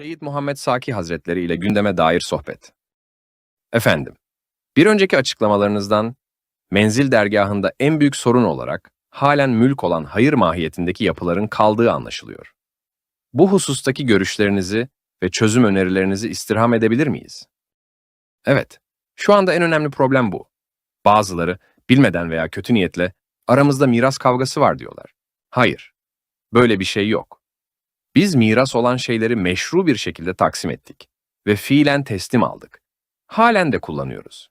Seyyid Muhammed Saki Hazretleri ile gündeme dair sohbet. Efendim, bir önceki açıklamalarınızdan menzil dergahında en büyük sorun olarak halen mülk olan hayır mahiyetindeki yapıların kaldığı anlaşılıyor. Bu husustaki görüşlerinizi ve çözüm önerilerinizi istirham edebilir miyiz? Evet, şu anda en önemli problem bu. Bazıları bilmeden veya kötü niyetle aramızda miras kavgası var diyorlar. Hayır, böyle bir şey yok. Biz miras olan şeyleri meşru bir şekilde taksim ettik ve fiilen teslim aldık. Halen de kullanıyoruz.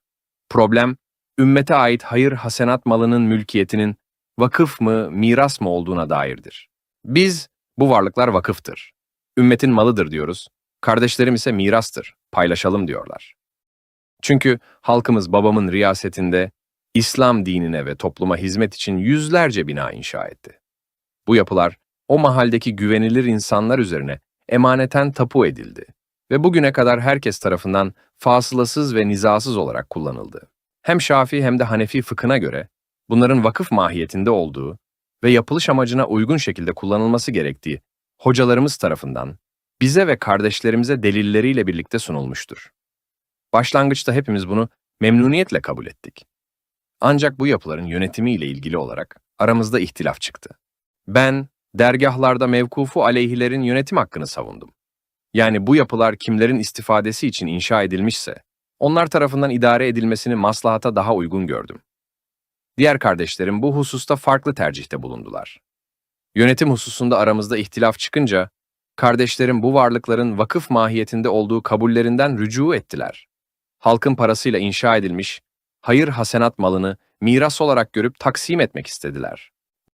Problem, ümmete ait hayır hasenat malının mülkiyetinin vakıf mı, miras mı olduğuna dairdir. Biz, bu varlıklar vakıftır. Ümmetin malıdır diyoruz. Kardeşlerim ise mirastır, paylaşalım diyorlar. Çünkü halkımız babamın riyasetinde İslam dinine ve topluma hizmet için yüzlerce bina inşa etti. Bu yapılar o mahaldeki güvenilir insanlar üzerine emaneten tapu edildi ve bugüne kadar herkes tarafından fasılasız ve nizasız olarak kullanıldı. Hem Şafii hem de Hanefi fıkhına göre bunların vakıf mahiyetinde olduğu ve yapılış amacına uygun şekilde kullanılması gerektiği hocalarımız tarafından bize ve kardeşlerimize delilleriyle birlikte sunulmuştur. Başlangıçta hepimiz bunu memnuniyetle kabul ettik. Ancak bu yapıların yönetimiyle ilgili olarak aramızda ihtilaf çıktı. Ben, dergahlarda mevkufu aleyhilerin yönetim hakkını savundum. Yani bu yapılar kimlerin istifadesi için inşa edilmişse, onlar tarafından idare edilmesini maslahata daha uygun gördüm. Diğer kardeşlerim bu hususta farklı tercihte bulundular. Yönetim hususunda aramızda ihtilaf çıkınca, kardeşlerim bu varlıkların vakıf mahiyetinde olduğu kabullerinden rücu ettiler. Halkın parasıyla inşa edilmiş, hayır hasenat malını miras olarak görüp taksim etmek istediler.